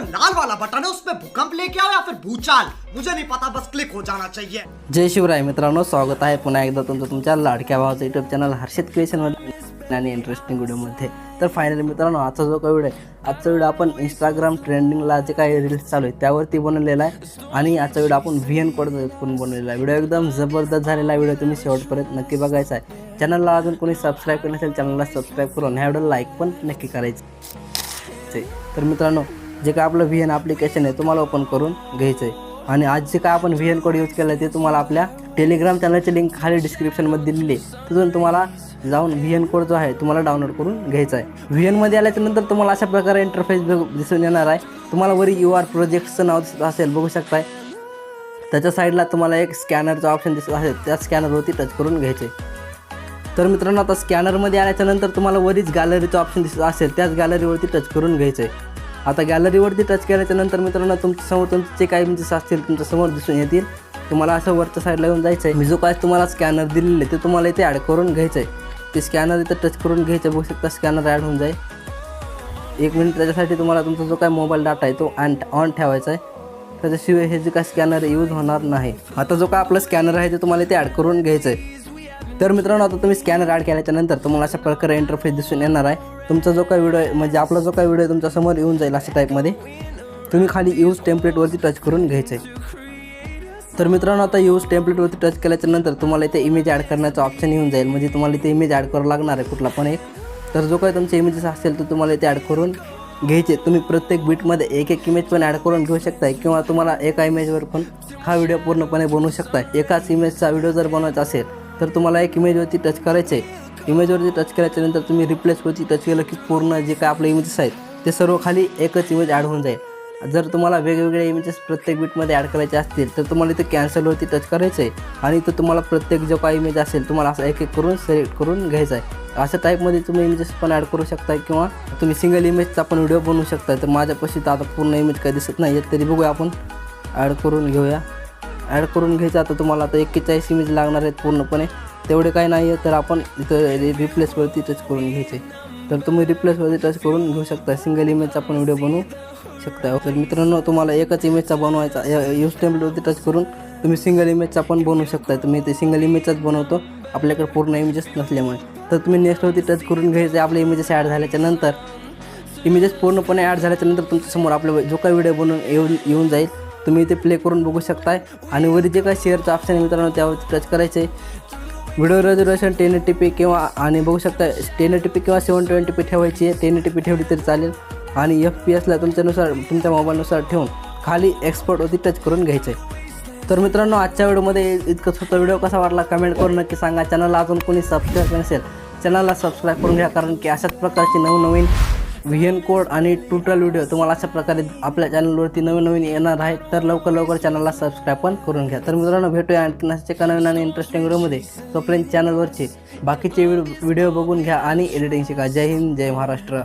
लाल वाला बटन है उसमें भूकंप लेके आओ या फिर भूचाल। मुझे नहीं पता बस क्लिक हो जाना चाहिए। जय शिवराय मित्रांनो स्वागत आहे पुन्हा एकदा तुमचं तुमच्या लाडक्या भावाचं युट्यूब चॅनल हर्षित क्रिएशनमध्ये आणि इंटरेस्टिंग व्हिडिओमध्ये तर फायनली मित्रांनो आजचा जो काही व्हिडिओ आहे आजचा व्हिडिओ आपण इंस्टाग्राम ट्रेंडिंगला जे काही रील्स चालू आहे त्यावरती बनवलेला आहे. आणि आजचा व्हिडिओ आपण व्ही एन कोड पण बनवलेला आहे. व्हिडिओ एकदम जबरदस्त झालेला आहे व्हिडिओ तुम्ही शेवटपर्यंत नक्की बघायचा आहे. चॅनलला अजून कोणी सबस्क्राईब केलं असेल चॅनलला सबस्क्राईब करून ह्या व्हिडिओ लाईक पण नक्की करायचं तर मित्रांनो जे काय आपलं व्ही एन ॲप्लिकेशन आहे तुम्हाला ओपन करून घ्यायचं आहे आणि आज जे काय आपण व्ही एन कोड यूज केलं आहे ते तुम्हाला आपल्या टेलिग्राम चॅनलची लिंक खाली डिस्क्रिप्शनमध्ये दिलेली आहे. तिथून तुम्हाला जाऊन व्ही एन कोड जो आहे तुम्हाला डाउनलोड करून घ्यायचा आहे व्ही एनमध्ये आल्याच्यानंतर तुम्हाला अशा प्रकारे इंटरफेस दिसून येणार आहे. तुम्हाला वरी यू आर प्रोजेक्टचं नाव दिसत असेल बघू शकताय. त्याच्या साईडला तुम्हाला एक स्कॅनरचा ऑप्शन दिसत असेल त्या स्कॅनरवरती टच करून घ्यायचे तर मित्रांनो आता स्कॅनरमध्ये आल्याच्यानंतर तुम्हाला वरीच गॅलरीचं ऑप्शन दिसत असेल त्याच गॅलरीवरती टच करून घ्यायचं आहे आता गॅलरीवरती टच केल्याच्यानंतर मित्रांनो तुमच्यासमोर तुमचे जे काही म्हणजे असतील तुमच्यासमोर दिसून येतील. तुम्हाला असं वरच्या साईडला येऊन जायचं आहे मी जो काय तुम्हाला स्कॅनर दिलेले ते तुम्हाला इथे ॲड करून घ्यायचं आहे ते स्कॅनर इथं टच करून घ्यायचं बघू शकता स्कॅनर ॲड होऊन जाईल. एक मिनिट त्याच्यासाठी तुम्हाला तुमचा जो काय मोबाईल डाटा आहे तो ऑन ऑन ठेवायचा आहे. त्याच्याशिवाय हे जे काय स्कॅनर यूज होणार नाही. आता जो काय आपला स्कॅनर आहे ते तुम्हाला इथे ॲड करून घ्यायचं आहे तर मित्रांनो आता तुम्ही स्कॅनर ॲड केल्याच्यानंतर तुम्हाला अशा प्रकारे इंटरफेस दिसून येणार आहे. तुमचा जो काही व्हिडिओ आहे म्हणजे आपला जो काही व्हिडिओ तुमच्यासमोर येऊन जाईल अशा टाईपमध्ये तुम्ही खाली यूज टेम्पलेटवरती टच करून घ्यायचं आहे. तर मित्रांनो आता यूज टेम्पलेटवरती टच केल्याच्यानंतर तुम्हाला इथे इमेज ॲड करण्याचा ऑप्शन येऊन जाईल. म्हणजे तुम्हाला इथे इमेज ॲड करावं लागणार आहे कुठला पण एक. तर जो काही तुमचे इमेजेस असेल तर तुम्हाला इथे ॲड करून घ्यायचे. तुम्ही प्रत्येक बीटमध्ये एक एक इमेज पण ॲड करून घेऊ शकताय. किंवा तुम्हाला एका इमेजवर पण हा व्हिडिओ पूर्णपणे बनवू शकताय. एकाच इमेजचा व्हिडिओ जर बनवायचा असेल तर तुम्हाला एक इमेजवरती टच करायचं आहे. इमेजवरती टच केल्याच्यानंतर तुम्ही रिप्लेसवरती टच केलं की पूर्ण जे काय आपले इमेजेस आहेत ते सर्व खाली एकच इमेज ॲड होऊन जाईल. जर तुम्हाला वेगवेगळे इमेजेस प्रत्येक बीटमध्ये ॲड करायचे असतील तर तुम्हाला इथे कॅन्सलवरती टच करायचं आहे. आणि तर तुम्हाला प्रत्येक जो काय इमेज असेल तुम्हाला असं एक एक करून सिलेक्ट करून घ्यायचा आहे. अशा टाईपमध्ये तुम्ही इमेजेस पण ॲड करू शकता किंवा तुम्ही सिंगल इमेजचा पण व्हिडिओ बनवू शकता. तर माझ्यापाशी तर आता पूर्ण इमेज काही दिसत नाही आहेत तरी बघूया आपण ॲड करून घेऊया. ॲड करून घ्यायचं. आता तुम्हाला आता एक्केचाळीस इमेज लागणार आहेत पूर्णपणे. तेवढे काही नाही आहे तर आपण इथं रिप्लेसवरती टच करून घ्यायचे. तर तुम्ही रिप्लेसवरती टच करून घेऊ शकता. सिंगल इमेजचा पण व्हिडिओ बनवू शकता. तर मित्रांनो तुम्हाला एकच इमेजचा बनवायचा यूज टेम्पलेटवरती टच करून तुम्ही सिंगल इमेजचा पण बनवू शकता. तुम्ही ते सिंगल इमेजचाच बनवतो. आपल्याकडे पूर्ण इमेजेस नसल्यामुळे. तर तुम्ही नेक्स्टवरती टच करून घ्यायचे. आपले इमेजेस ॲड झाल्याच्यानंतर इमेजेस पूर्णपणे ॲड झाल्याच्यानंतर तुमच्यासमोर आपला जो काही व्हिडिओ बनवून येऊन येऊन जाईल. तुम्ही इथे प्ले करून बघू शकताय. आणि वरी जे काही शेअरचं ऑप्शन आहे मित्रांनो त्यावरती टच करायचं आहे video resolution ten eighty P किंवा आणि बघू शकता टेन एटी पी किंवा सेवन ट्वेंटी पी ठेवायची आहे. टेन एटी पी ठेवली तरी चालेल. आणि एफ पी एसला तुमच्यानुसार तुमच्या मोबाईलनुसार ठेवून खाली एक्सपोर्टवरती टच करून घ्यायचं आहे तर मित्रांनो आजच्या व्हिडिओमध्ये इतकं होतं. व्हिडिओ कसा वाटला कमेंट करून नक्की सांगा. चॅनलला अजून कोणी सबस्क्राईब नसेल चॅनलला सबस्क्राईब करून घ्या. कारण की अशाच प्रकारची नवनवीन व्ही एन कोड आणि टुटल व्हिडिओ तुम्हाला अशा प्रकारे आपल्या चॅनलवरती नवीन नवीन येणार आहेत तर लवकर लवकर चॅनलला सबस्क्राईब पण करून घ्या. तर मित्रांनो भेटूया आणखी एका नवीन आणि इंटरेस्टिंग व्हिडिओमध्ये तोपर्यंत चॅनलवरचे बाकीचे व्हिडिओ बघून घ्या आणि एडिटिंग शिका. जय हिंद जय महाराष्ट्र.